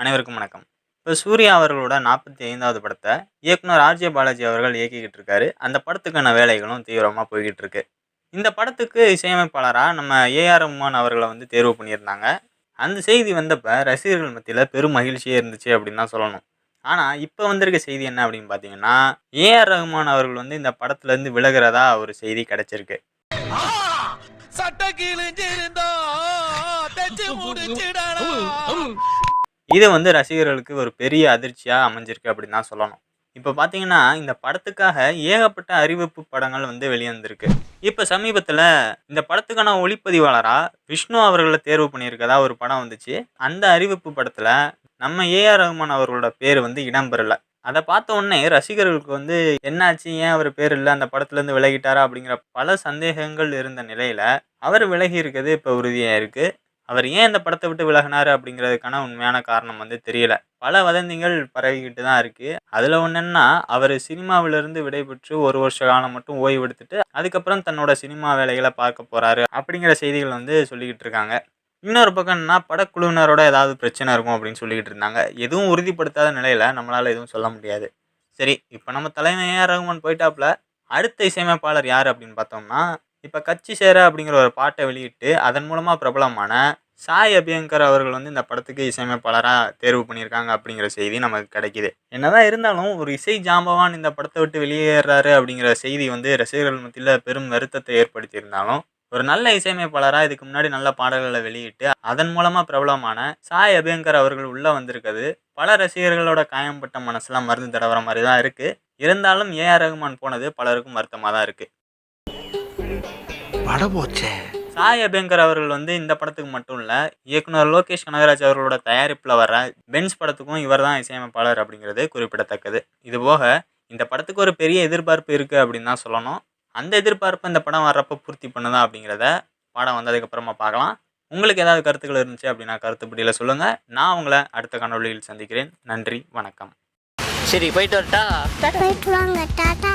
அனைவருக்கும் வணக்கம். இப்போ சூர்யா அவர்களோட நாற்பத்தி ஐந்தாவது படத்தை இயக்குனர் ஆர்ஜே பாலாஜி அவர்கள் இயக்கிக்கிட்டு இருக்காரு. அந்த படத்துக்கான வேலைகளும் தீவிரமாக போய்கிட்டு இருக்கு. இந்த படத்துக்கு இசையமைப்பாளராக நம்ம ஏஆர் ரஹ்மான் அவர்களை வந்து தேர்வு பண்ணியிருந்தாங்க. அந்த செய்தி வந்தப்ப ரசிகர்கள் மத்தியில் பெரும் மகிழ்ச்சியே இருந்துச்சு அப்படின்னு தான் சொல்லணும். ஆனால் இப்போ வந்திருக்க செய்தி என்ன அப்படின்னு பார்த்தீங்கன்னா ஏஆர் ரஹ்மான் அவர்கள் வந்து இந்த படத்துலேருந்து விலகிறதா ஒரு செய்தி கிடைச்சிருக்கு. சட்ட கிழிஞ்சிருந்தா தச்சு முடிச்சிடலாம் இது வந்து ரசிகர்களுக்கு ஒரு பெரிய அதிர்ச்சியாக அமைஞ்சிருக்கு அப்படின்னு தான் சொல்லணும். இப்போ பார்த்தீங்கன்னா இந்த படத்துக்காக ஏகப்பட்ட அறிவிப்பு படங்கள் வந்து வெளிவந்திருக்கு. இப்போ சமீபத்தில் இந்த படத்துக்கான ஒளிப்பதிவாளராக விஷ்ணு அவர்களை தேர்வு பண்ணியிருக்கதா ஒரு படம் வந்துச்சு. அந்த அறிவிப்பு படத்தில் நம்ம ஏஆர் ரஹ்மான் அவர்களோட பேர் வந்து இடம்பெறல. அதை பார்த்த உடனே ரசிகர்களுக்கு வந்து என்னாச்சு? ஏன் அவர் பேர் இல்லை? அந்த படத்துலேருந்து விலகிட்டாரா? அப்படிங்கிற பல சந்தேகங்கள் இருந்த நிலையில் அவர் விலகி இருக்கிறது இப்போ உறுதியாக இருக்குது அவர் ஏன் இந்த படத்தை விட்டு விலகினார் அப்படிங்கிறதுக்கான உண்மையான காரணம் வந்து தெரியல. பல வதந்திகள் பரவிக்கிட்டு தான் இருக்குது அதில் ஒன்றுன்னா அவர் சினிமாவிலிருந்து விடைபெற்று ஒரு வருஷ காலம் மட்டும் ஓய்வு எடுத்துட்டு அதுக்கப்புறம் தன்னோட சினிமா வேலைகளை பார்க்க போகிறாரு அப்படிங்கிற செய்திகள் வந்து சொல்லிக்கிட்டு இருக்காங்க. இன்னொரு பக்கம் படக்குழுவினரோட ஏதாவது பிரச்சனை இருக்கும் அப்படின்னு சொல்லிக்கிட்டு இருந்தாங்க. எதுவும் உறுதிப்படுத்தாத நிலையில் நம்மளால் எதுவும் சொல்ல முடியாது. சரி இப்போ நம்ம தலைமை ஏஆர் ரகுமான் போயிட்டாப்புல அடுத்த இசையமைப்பாளர் யார் அப்படின்னு பார்த்தோம்னா இப்போ கட்சி சேர அப்படிங்கிற ஒரு பாட்டை வெளியிட்டு அதன் மூலமாக பிரபலமான சாய் அபியங்கர் அவர்கள் வந்து இந்த படத்துக்கு இசையமைப்பாளராக தேர்வு பண்ணியிருக்காங்க அப்படிங்கிற செய்தி நமக்கு கிடைக்குது. என்னதான் இருந்தாலும் ஒரு இசை ஜாம்பவான் இந்த படத்தை விட்டு வெளியேறாரு அப்படிங்கிற செய்தி வந்து ரசிகர்கள் மத்தியில் பெரும் வருத்தத்தை ஏற்படுத்தியிருந்தாலும் ஒரு நல்ல இசையமைப்பாளராக இதுக்கு முன்னாடி நல்ல பாடல்களை வெளியிட்டு அதன் மூலமாக பிரபலமான சாய் அபியங்கர் அவர்கள் உள்ளே வந்திருக்கிறது. பல ரசிகர்களோட காயம்பட்ட மனசெல்லாம் மருந்து தடவுற மாதிரி தான் இருக்குது இருந்தாலும் ஏஆர் ரகுமான் போனது பலருக்கும் வருத்தமாக தான் இருக்குது சாய் அபியங்கர் அவர்கள் வந்து இந்த படத்துக்கு மட்டும் இல்லை இயக்குனர் லோகேஷ் கனகராஜ் அவர்களோட தயாரிப்பில் வர பென்ஸ் படத்துக்கும் இவர் தான் இசையமைப்பாளர் அப்படிங்கிறது குறிப்பிடத்தக்கது. இது போக இந்த படத்துக்கு ஒரு பெரிய எதிர்பார்ப்பு இருக்குது அப்படின்னு தான் சொல்லணும். அந்த எதிர்பார்ப்பு இந்த படம் வர்றப்போ பூர்த்தி பண்ணுதா அப்படிங்கிறத படம் வந்ததுக்கப்புறமா பார்க்கலாம். உங்களுக்கு ஏதாவது கருத்துக்கள் இருந்துச்சு அப்படின்னா கருத்துப்படியில் சொல்லுங்கள் நான் உங்களை அடுத்த காணொளியில் சந்திக்கிறேன். நன்றி வணக்கம். சரி போயிட்டு வரட்டா? போயிட்டு வாங்க டாட்டா